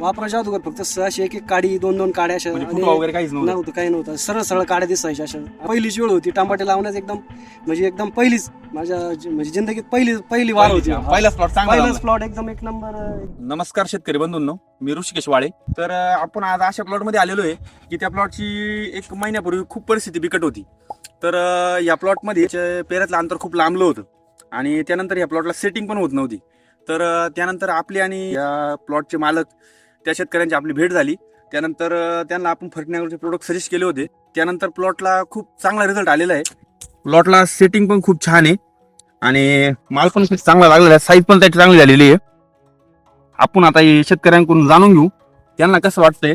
वापराच्या अगोदर फक्त सहाशे एक एक काडी दोन दोन काड्या अशा म्हणजे आणि वगैरे काहीच नव्हतं. नव्हतं काही नव्हतं. सरळ सरळ काड्या दिसायच्या अशा. पहिलीच वेळ होती टमाटे लावण्यास एकदम म्हणजे एकदम पहिलीच माझ्या जी- म्हणजे जिंदगीत पहिली पहिली वार होती. पहिलाच प्लॉट चांगला पहिलाच. प्लॉट एकदम एक नंबर अं, नमस्कार शेतकरी बंधूंनो मी ऋषिकेश वाळे. तर अं, आपण आज अशा प्लॉटमध्ये आलेलो आहे की त्या प्लॉटची एक महिन्यापूर्वी खूप परिस्थिती बिकट होती. तर अं, या प्लॉटमध्ये चे- पेऱ्यातलं अंतर खूप लांबलं होतं आणि त्यानंतर या प्लॉटला सेटिंग पण होत नव्हती. तर अं, त्यानंतर आपली आणि या प्लॉटचे मालक त्या शेतकऱ्यांची आपली भेट झाली. त्यानंतर त्यांना आपण फर्टिनायझरचे प्रोडक्ट सजेस्ट केले होते. त्यानंतर प्लॉटला खूप चांगला रिझल्ट आलेला आहे. प्लॉटला सेटिंग पण खूप छान आहे. आणि माल पण खूप चांगला लागलेला आहे. साईज पण त्याची चांगली झालेली आहे. आपण आता हे शेतकऱ्यांकडून जाणून घेऊ. त्यांना कसं वाटतंय?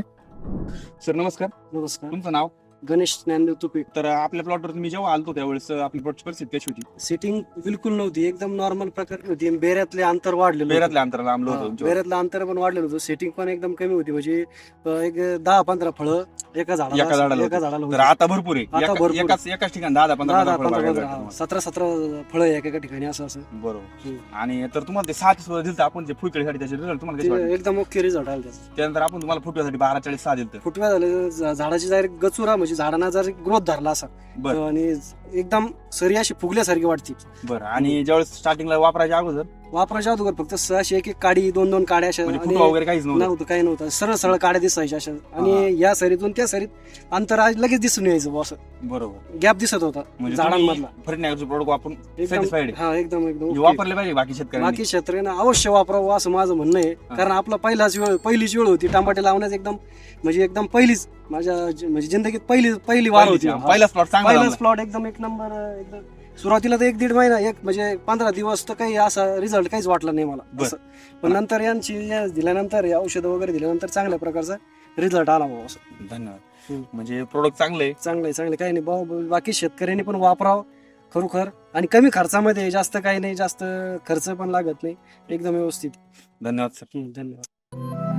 सर नमस्कार. नमस्कार. तुमचं नाव? गणेश ज्ञानदेव तुपे तर आपल्या प्लॉटवर तुम्ही जेव्हा आलतो त्यावेळेस आपली प्लॉटची परिस्थिती कशी होती सिटिंग बिलकुल नव्हती एकदम नॉर्मल प्रकारची होती बेऱ्यातले अंतर वाढलेलं होतं. पेरातल्या अंतराला लांबलो हा, होतो तुमच्यावर. बेऱ्यातलं अंतर पण वाढलेलं होतं सेटिंग पण एकदम कमी होती म्हणजे अं, एक दहा पंधरा फळं एका झाडाला एका झाडाला एका होती. झाडाला तर होती. आता भरपूर आहे आता एका- भरपूर. एकाच एकाच ठिकाणी दहा दहा पंधरा दहा दहा पंधरा सतरा सतरा फळं आहे एका ठिकाणी असं असं. बरोबर. आणि तर तुम्हाला ते सात दिलं आपण जे फुलकळीसाठी त्याचे तुम्हाला कसे ते वाटले एकदम ओके रिझल्ट आला त्याचा त्यानंतर आपण तुम्हाला फुटव्यासाठी बारा चाळीस सहा दिलं फुटव्या झाले झा- झाडाची जर गचुरा म्हणजे झाडांना जर ग्रोथ धरला असा बरं. आणि एकदम सरी अशी फुगल्यासारखी वाटते. बरं आणि ज्यावेळेस स्टार्टिंगला वापरायच्या अगोदर? वापराच्या अगोदर फक्त सहाशे एक एक काडी दोन दोन काड्या अशा म्हणजे आणि वगैरे काहीच नव्हतं? नव्हतं काही नव्हतं. सरळ सरळ काड्या दिसायच्या अशा. आणि या सरीतून त्या सरीत अंतर आज लगेच दिसून यायचं बुवा असं. बरोबर. गॅप दिसत होता म्हणजे झाडांमधला. फर्टिनायझरचे प्रोडक्ट वापरून एकदम आहे. हा म्हणजे. वापरले पाहिजे बाकी शेतकऱ्यांनी. बाकी शेतकऱ्यांना अवश्य वापरावं असं माझं म्हणणं आहे. कारण आपला पहिलाच वेळ पहिलीच वेळ होती. टमाटे लावण्यास एकदम म्हणजे एकदम पहिलीच माझ्या जी- म्हणजे जिंदगीत पहिली पहिली वार होती. पहिलीच- पहिलाच प्लॉट चांगला पहिलाच लावला. प्लॉट एकदम एक नंबर एकदम सुरुवातीला तर एक दीड महिना एक म्हणजे पंधरा दिवस तर काही असा रिझल्ट काहीच वाटला नाही मला. असं. पण नंतर यांची या दिल्यानंतर या औषधं वगैरे दिल्यानंतर चांगल्या प्रकारचा रिझल्ट आला बाबा असं. धन्यवाद. म्हणजे प्रोडक्ट चांगले चांगलं आहे चांगलं. काही नाही बाबा बाकी शेतकऱ्यांनी पण वापरावं खरोखर. आणि कमी खर्चामध्ये जास्त काही नाही जास्त खर्च पण लागत नाही. एकदम व्यवस्थित. धन्यवाद सर. धन्यवाद.